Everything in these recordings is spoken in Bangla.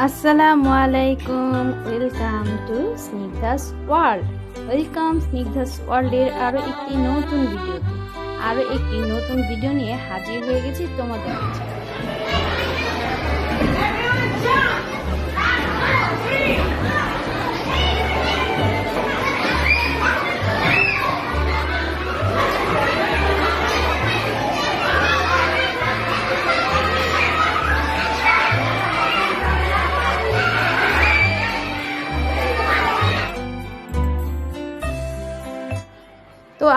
আসসালামু আলাইকুম welcome to Snigdha's world welcome Snigdha's ওয়ার্ল্ডের আরও একটি নতুন ভিডিওতে আরও একটি নতুন ভিডিও নিয়ে হাজির হয়ে গেছি তোমাদের কাছে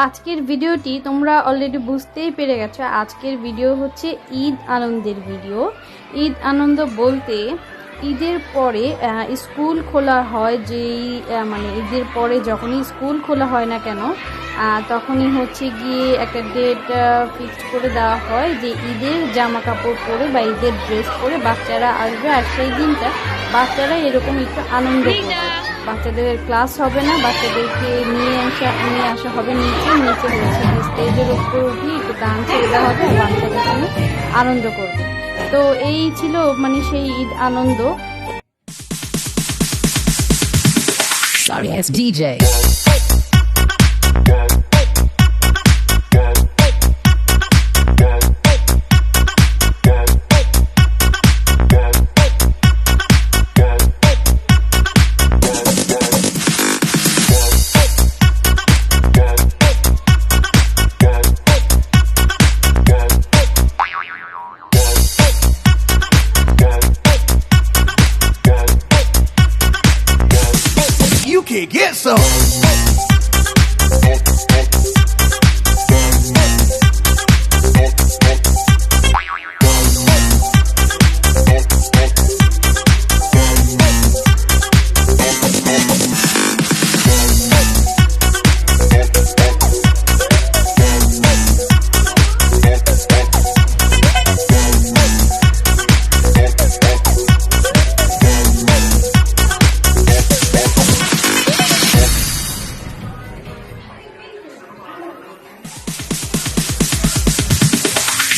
আজকের ভিডিওটি তোমরা অলরেডি বুঝতেই পেরে গেছো। আজকের ভিডিও হচ্ছে ঈদ আনন্দের ভিডিও ঈদ আনন্দ বলতে ঈদের পরে স্কুল খোলা হয়, যেই মানে ঈদের পরে যখনই স্কুল খোলা হয় না কেন তখনই হচ্ছে গিয়ে একটা ডেট ফিক্সড করে দেওয়া হয় যে ঈদের জামা কাপড় পরে বা ঈদের ড্রেস পরে বাচ্চারা আসবে। আর সেই দিনটা বাচ্চারা এরকম একটু আনন্দ করবে। বাচ্চাদের ক্লাস হবে না, বাচ্চাদেরকে নিয়ে আসা নিয়ে আসা হবে নিচে নিচে হচ্ছে স্টেজের উপর উঠি একটু গান ছেড়ে হবে বাচ্চাদের জন্য আনন্দ করবে তো এই ছিল মানে সেই ঈদ আনন্দ Sorry DJ. Get some.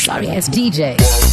Sorry ass DJ.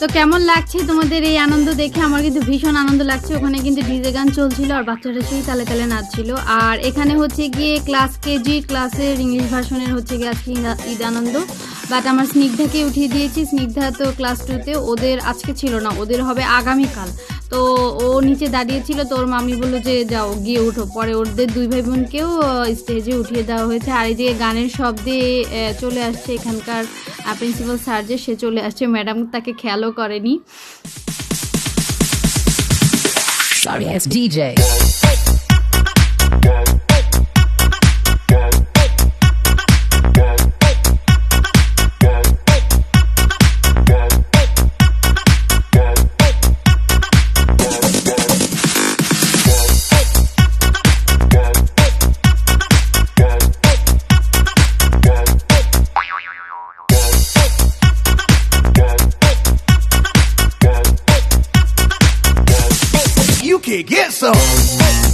তো কেমন লাগছে তোমাদের এই আনন্দ দেখে? আমার কিন্তু ভীষণ আনন্দ লাগছে। ওখানে কিন্তু ডিজে গান চলছিল আর বাচ্চারা সেই তালে তালে নাচছিল। আর এখানে হচ্ছে গিয়ে ক্লাস কেজি ক্লাসের ইংলিশ ভার্সনের হচ্ছে গিয়ে আজকে ঈদ আনন্দ। বাট আমার স্নিগ্ধাকে উঠিয়ে দিয়েছি। স্নিগ্ধা তো ক্লাস টুতে ওদের, আজকে ছিল না। ওদের হবে আগামীকাল। তো ও নিচে দাঁড়িয়েছিল তো ওর মামি বলল যে যাও গিয়ে উঠো। পরে ওদের দুই ভাই বোনকেও স্টেজে উঠিয়ে দেওয়া হয়েছে। আর এই যে গানের শব্দে চলে আসছে এখানকার প্রিন্সিপাল স্যার যে সে চলে আসছে। ম্যাডাম তাকে খেয়ালও করেনি। Sorry it's DJ. kid. Get some.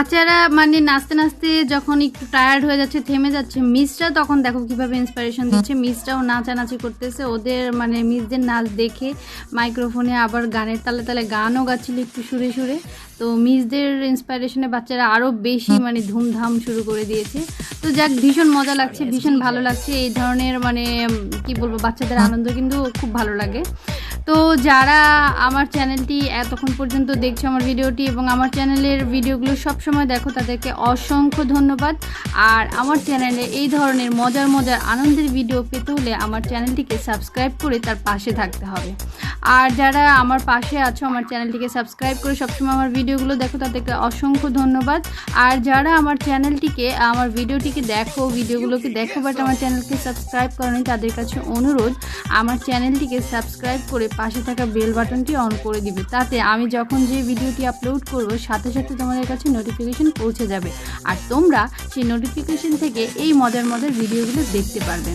বাচ্চারা মানে নাচতে নাচতে যখন একটু টায়ার্ড হয়ে যাচ্ছে থেমে যাচ্ছে মিসরা তখন দেখো কীভাবে ইন্সপিরেশন দিচ্ছে। মিসরাও নাচানাচি করতেছে। ওদের মানে মিসদের নাচ দেখে মাইক্রোফোনে আবার গানের তালে তালে গানও গাচ্ছিল একটু সুরে সুরে। তো মিসদের ইন্সপিরেশনে বাচ্চারা আরও বেশি মানে ধুমধাম শুরু করে দিয়েছে। তো যাক ভীষণ মজা লাগছে ভীষণ ভালো লাগছে। এই ধরনের মানে কি বলব বাচ্চাদের আনন্দ কিন্তু খুব ভালো লাগে। তো যারা আমার চ্যানেলটি এতক্ষণ পর্যন্ত দেখছ আমার ভিডিওটি এবং আমার চ্যানেলের ভিডিওগুলো সবসময় দেখো, তাদেরকে অসংখ্য ধন্যবাদ। আর আমার চ্যানেলে এই ধরনের মজার মজার আনন্দের ভিডিও পেতে হলে আমার চ্যানেলটিকে সাবস্ক্রাইব করে তার পাশে থাকতে হবে। আর যারা আমার পাশে আছো, আমার চ্যানেলটিকে সাবস্ক্রাইব করে সবসময় আমার ভিডিওগুলো দেখো, তাদেরকে অসংখ্য ধন্যবাদ। আর যারা আমার চ্যানেলটিকে, আমার ভিডিওটিকে দেখো, ভিডিওগুলোকে দেখো বাট আমার চ্যানেলকে সাবস্ক্রাইব করেনি, তাদের কাছে অনুরোধ, আমার চ্যানেলটিকে সাবস্ক্রাইব করে পাশে থাকা বেল বাটনটি অন করে দিবে। তাতে আমি যখন যে ভিডিওটি আপলোড করব, সাথে সাথে তোমাদের কাছে নোটিফিকেশন পৌঁছে যাবে। আর তোমরা সেই নোটিফিকেশন থেকে এই মজার মজার ভিডিওগুলো দেখতে পারবে।